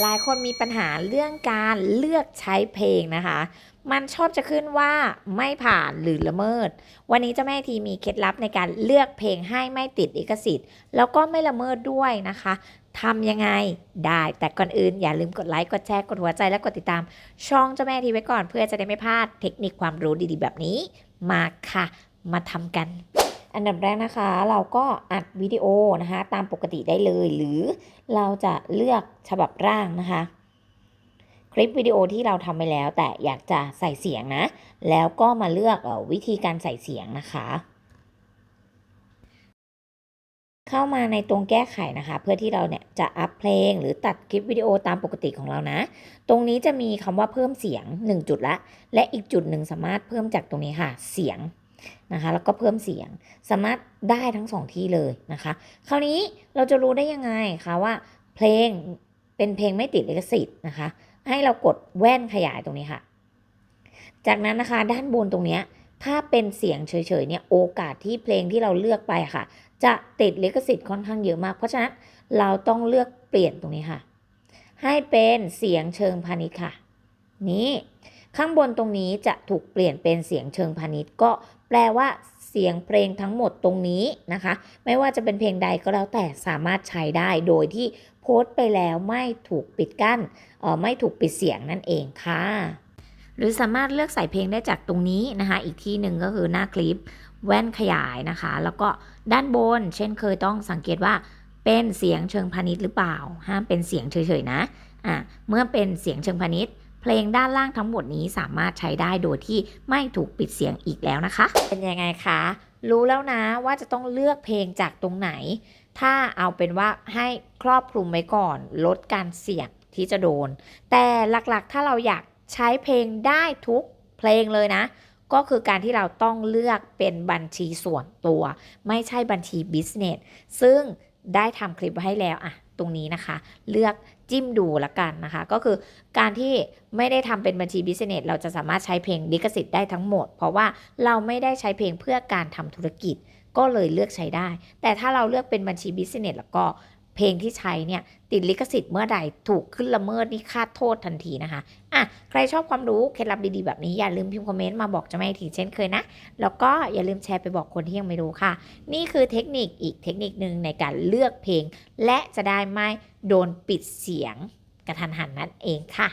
หลายคนมีปัญหาเรื่องการเลือกใช้เพลงนะคะ มันชอบจะขึ้นว่าไม่ผ่านหรือละเมิด วันนี้เจ้าแม่ทีมีเคล็ดลับในการเลือกเพลงให้ไม่ติดลิขสิทธิ์ แล้วก็ไม่ละเมิดด้วยนะคะทำยังไงได้แต่ก่อนอื่นอย่าลืมกดไลค์กดแชร์กดหัวใจและกดติดตาม ช่องเจ้าแม่ทีไว้ก่อนเพื่อจะได้ไม่พลาดเทคนิคความรู้ดีๆ แบบนี้มาค่ะ มาทำกัน อันดับแรกนะคะ เราก็อัดวิดีโอนะคะ ตามปกติได้เลย หรือเราจะเลือกฉบับร่างนะคะ คลิปวิดีโอที่เราทำไปแล้ว แต่อยากจะใส่เสียงนะ แล้วก็มาเลือกอวิธีการใส่เสียงนะคะ เข้ามาในตรงแก้ไขนะคะ เพื่อที่เราเนี่ยจะอัพเพลง หรือตัดคลิปวิดีโอตามปกติของเรานะ ตรงนี้จะมีคำว่าเพิ่มเสียง 1 จุดละ และอีกจุดหนึ่งสามารถเพิ่มจากตรงนี้ค่ะ เสียง นะคะ แล้วก็เพิ่มเสียง สามารถได้ทั้งสองที่เลยนะคะ คราวนี้เราจะรู้ได้ยังไงคะว่า เพลงเป็นเพลงไม่ติดลิขสิทธิ์นะคะ ให้เรากดแว่นขยายตรงนี้ค่ะ จากนั้นนะคะด้านบนตรงนี้ถ้าเป็นเสียงเฉยๆเนี่ยโอกาสที่เพลงที่เราเลือกไปค่ะ จะติดลิขสิทธิ์ค่อนข้างเยอะมาก เพราะฉะนั้นเราต้องเลือกเปลี่ยนตรงนี้ค่ะ ให้เป็นเสียงเชิงพาณิชย์ค่ะ นี่ ข้างบนตรงนี้จะถูกเปลี่ยนเป็นเสียงเชิงพาณิชย์ก็แปลว่าเสียงเพลงทั้งหมดตรงนี้นะคะ ไม่ว่าจะเป็นเพลงใดก็แล้วแต่สามารถใช้ได้โดยที่โพสต์ไปแล้วไม่ถูกปิดกั้นออไม่ถูกปิดเสียงนั่นเองค่ะ หรือสามารถเลือกใส่เพลงได้จากตรงนี้นะคะ อีกที่หนึ่งก็คือหน้าคลิปแว่นขยายนะคะ แล้วก็ด้านบน เช่นเคยต้องสังเกตว่าเป็นเสียงเชิงพาณิชย์หรือเปล่า ห้ามเป็นเสียงเฉยๆนะอะเมื่อเป็นเสียงเชิงพาณิชย์ เพลงด้านล่างทั้งหมดนี้สามารถใช้ได้โดยที่ไม่ถูกปิดเสียงอีกแล้วนะคะ เป็นยังไงคะ รู้แล้วนะว่าจะต้องเลือกเพลงจากตรงไหน ถ้าเอาเป็นว่าให้ครอบคลุมไว้ก่อน ลดการเสี่ยงที่จะโดน แต่หลักๆ ถ้าเราอยากใช้เพลงได้ทุกเพลงเลยนะ ก็คือการที่เราต้องเลือกเป็นบัญชีส่วนตัว ไม่ใช่บัญชีบิสเนสซึ่งได้ทำคลิปไว้ให้แล้วอะ ตรงนี้นะคะ เลือกจิ้มดูละกันนะคะ ก็คือการที่ไม่ได้ทำเป็นบัญชีบิสเนสเราจะสามารถใช้เพลงลิขสิทธิ์ได้ทั้งหมด เพราะว่าเราไม่ได้ใช้เพลงเพื่อการทำธุรกิจ ก็เลยเลือกใช้ได้ แต่ถ้าเราเลือกเป็นบัญชีบิสเนสแล้วก็ เพลงที่ใช้เนี่ยติดลิขสิทธิ์เมื่อใดถูกขึ้นละเมิดนี่ค่าโทษทันทีนะคะอะใครชอบความรู้เคล็ดลับดีๆ แบบนี้อย่าลืมพิมพ์คอมเมนต์มาบอกจะไม่ทีเช่นเคยนะ แล้วก็อย่าลืมแชร์ไปบอกคนที่ยังไม่รู้ค่ะ นี่คือเทคนิคอีกเทคนิคหนึ่งในการเลือกเพลง และจะได้ไม่โดนปิดเสียงกระทันหันนั่นเองค่ะ